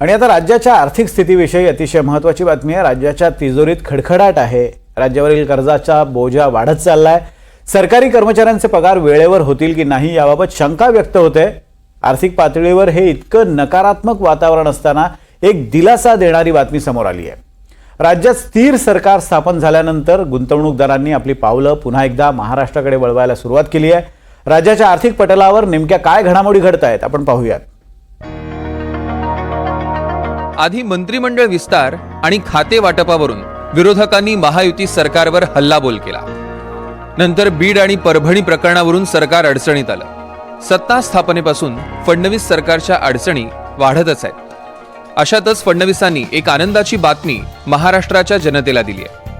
आणि आता राज्याच्या आर्थिक स्थितीविषयी अतिशय महत्त्वाची बातमी आहे. राज्याच्या तिजोरीत खडखडाट आहे. राज्यावरील कर्जाचा बोजा वाढत चाललाय. सरकारी कर्मचाऱ्यांचे पगार वेळेवर होतील की नाही याबाबत शंका व्यक्त होते. आर्थिक पातळीवर हे इतकं नकारात्मक वातावरण असताना एक दिलासा देणारी बातमी समोर आली आहे. राज्यात स्थिर सरकार स्थापन झाल्यानंतर गुंतवणूकदारांनी आपली पावलं पुन्हा एकदा महाराष्ट्राकडे वळवायला सुरुवात केली आहे. राज्याच्या आर्थिक पटलावर नेमक्या काय घडामोडी घडत आहेत आपण पाहूयात. आधी मंत्रिमंडळ विस्तार आणि खाते वाटपावरून विरोधकांनी महायुती सरकारवर हल्लाबोल केला. नंतर बीड आणि परभणी प्रकरणावरून सरकार अडचणीत आलं. सत्ता स्थापनेपासून फडणवीस सरकारच्या अडचणी वाढतच आहेत. अशातच फडणवीसांनी एक आनंदाची बातमी महाराष्ट्राच्या जनतेला दिली आहे.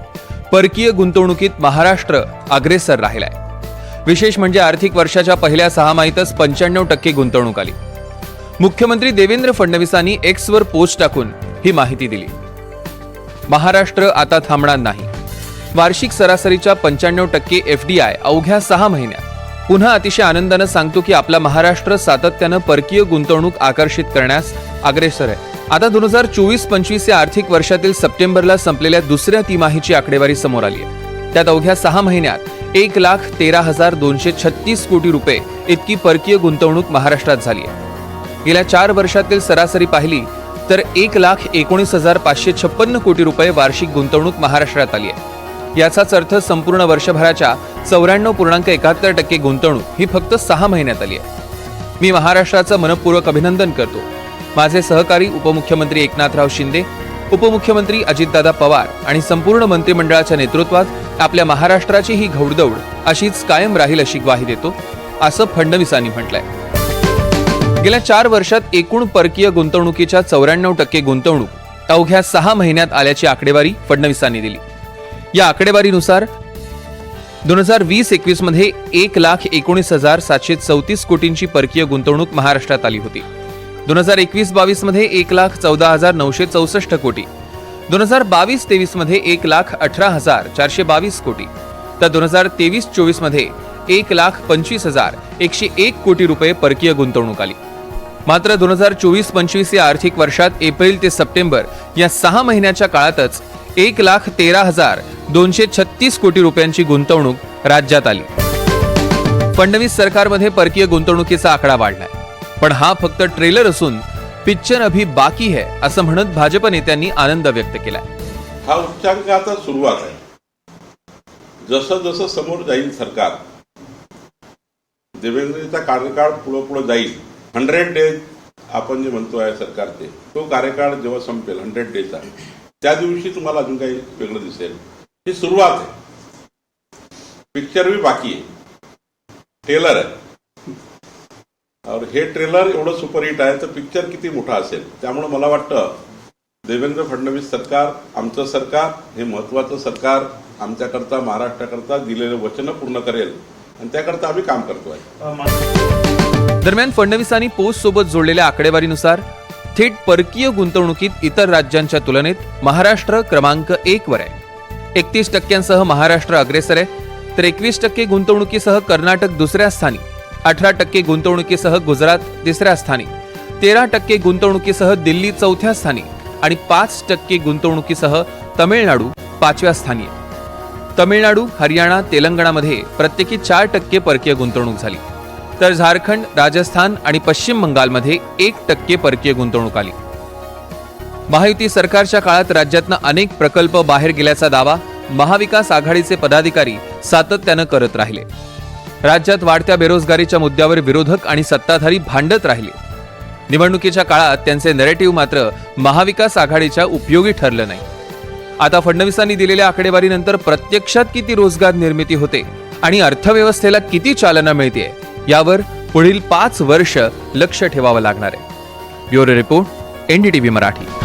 परकीय गुंतवणुकीत महाराष्ट्र अग्रेसर राहिलाय. विशेष म्हणजे आर्थिक वर्षाच्या पहिल्या सहामाहीतच पंच्याण्णव टक्के गुंतवणूक आली. मुख्यमंत्री देवेंद्र फडणवीसांनी एक्सवर पोस्ट टाकून ही माहिती दिली. महाराष्ट्र आता थांबणार नाही. वार्षिक सरासरीच्या पंच्याण्णव टक्के एफ डी आय अवघ्या सहा महिन्यात. पुन्हा अतिशय आनंदानं सांगतो की आपला महाराष्ट्र सातत्यानं परकीय गुंतवणूक आकर्षित करण्यास अग्रेसर आहे. आता दोन हजार चोवीस पंचवीस या आर्थिक वर्षातील सप्टेंबरला संपलेल्या दुसऱ्या तिमाहीची आकडेवारी समोर आली आहे. त्यात अवघ्या सहा महिन्यात एक लाख तेरा हजार दोनशे छत्तीस कोटी रुपये इतकी परकीय गुंतवणूक महाराष्ट्रात झाली आहे. गेल्या चार वर्षातील सरासरी पाहिली तर एक लाख एकोणीस हजार पाचशे छप्पन्न कोटी रुपये वार्षिक गुंतवणूक महाराष्ट्रात आली आहे. याचाच अर्थ संपूर्ण वर्षभराच्या चौऱ्याण्णव पूर्णांक एकाहत्तर टक्के गुंतवणूक ही फक्त सहा महिन्यात आली आहे. मी महाराष्ट्राचं मनपूर्वक अभिनंदन करतो. माझे सहकारी उपमुख्यमंत्री एकनाथराव शिंदे उपमुख्यमंत्री अजितदादा पवार आणि संपूर्ण मंत्रिमंडळाच्या नेतृत्वात आपल्या महाराष्ट्राची ही घौडदौड अशीच कायम राहील अशी ग्वाही देतो असं फडणवीसांनी म्हटलंय. गेल्या चार वर्षात एकूण परकीय गुंतवणुकीच्या चौऱ्याण्णव टक्के गुंतवणूक अवघ्या सहा महिन्यात आल्याची आकडेवारी फडणवीसांनी दिली. या आकडेवारीनुसार दोन हजार वीस एकवीसमध्ये एक लाख एकोणीस हजार सातशे चौतीस कोटींची परकीय गुंतवणूक महाराष्ट्रात आली होती. दोन हजार एकवीस बावीसमध्ये एक लाख चौदा हजार नऊशे चौसष्ट कोटी. दोन हजार बावीस तेवीसमध्ये एक लाख अठरा हजार चारशे बावीस कोटी. तर दोन हजार तेवीस चोवीसमध्ये एक लाख पंचवीस हजार एकशे एक कोटी रुपये परकीय गुंतवणूक आली. मात्र दोन हजार चोवीस पंचवीस या आर्थिक वर्षात एप्रिल ते सप्टेंबर या सहा महिन्याच्या काळातच एक लाख तेरा हजार दोनशे छत्तीस कोटी रुपयांची गुंतवणूक राज्यात आली. फडणवीस सरकारमध्ये परकीय गुंतवणुकीचा आकडा वाढलाय. पण हा फक्त ट्रेलर असून पिक्चर अभी बाकी है असं म्हणत भाजप नेत्यांनी आनंद व्यक्त केलाय. हा उच्चांकाचा सुरुवात आहे. जसं जसं समोर जाईल सरकार देवेंद्रचा कार्यकाळ पुढे पुढे जाईल हंड्रेड डेज आपण जे म्हणतो आहे सरकारचे तो कार्यकाळ जेव्हा संपेल हंड्रेड डेजचा त्या दिवशी तुम्हाला अजून काही वेगळं दिसेल. ही सुरुवात आहे. पिक्चर बी बाकी आहे. ट्रेलर आहे. और हे ट्रेलर एवढं सुपरहिट आहे तर पिक्चर किती मोठा असेल? त्यामुळे मला वाटतं देवेंद्र फडणवीस सरकार आमचं सरकार हे महत्वाचं सरकार आमच्याकरता महाराष्ट्राकरता दिलेले वचनं पूर्ण करेल. आणि त्याकरता आम्ही काम करतोय. दरम्यान फडणवीसांनी पोस्ट सोबत जोडलेल्या आकडेवारीनुसार थेट परकीय गुंतवणुकीत इतर राज्यांच्या तुलनेत महाराष्ट्र क्रमांक एक वर आहे. एकतीस टक्क्यांसह महाराष्ट्र अग्रेसर आहे. तर एकवीस टक्के गुंतवणुकीसह कर्नाटक दुसऱ्या स्थानी अठरा टक्के गुंतवणुकीसह गुजरात तिसऱ्या स्थानी तेरा टक्के गुंतवणुकीसह दिल्ली चौथ्या स्थानी आणि पाच टक्के गुंतवणुकीसह तमिळनाडू पाचव्या स्थानी आहे. तमिळनाडू हरियाणा तेलंगणामध्ये प्रत्येकी चार टक्के परकीय गुंतवणूक झाली. तर झारखंड राजस्थान आणि पश्चिम बंगालमध्ये एक टक्के परकीय गुंतवणूक आली. महायुती सरकारच्या काळात राज्यातनं अनेक प्रकल्प बाहेर गेल्याचा दावा महाविकास आघाडीचे पदाधिकारी सातत्यानं करत राहिले. राज्यात वाढत्या बेरोजगारीच्या मुद्द्यावर विरोधक आणि सत्ताधारी भांडत राहिले. निवडणुकीच्या काळात त्यांचे नेरेटिव्ह मात्र महाविकास आघाडीच्या उपयोगी ठरलं नाही. आता फडणवीसांनी दिलेल्या आकडेवारीनंतर प्रत्यक्षात किती रोजगार निर्मिती होते आणि अर्थव्यवस्थेला किती चालना मिळते यावर पुढील पाच वर्ष लक्ष ठेवावं लागणार आहे. Bureau report NDTV Marathi.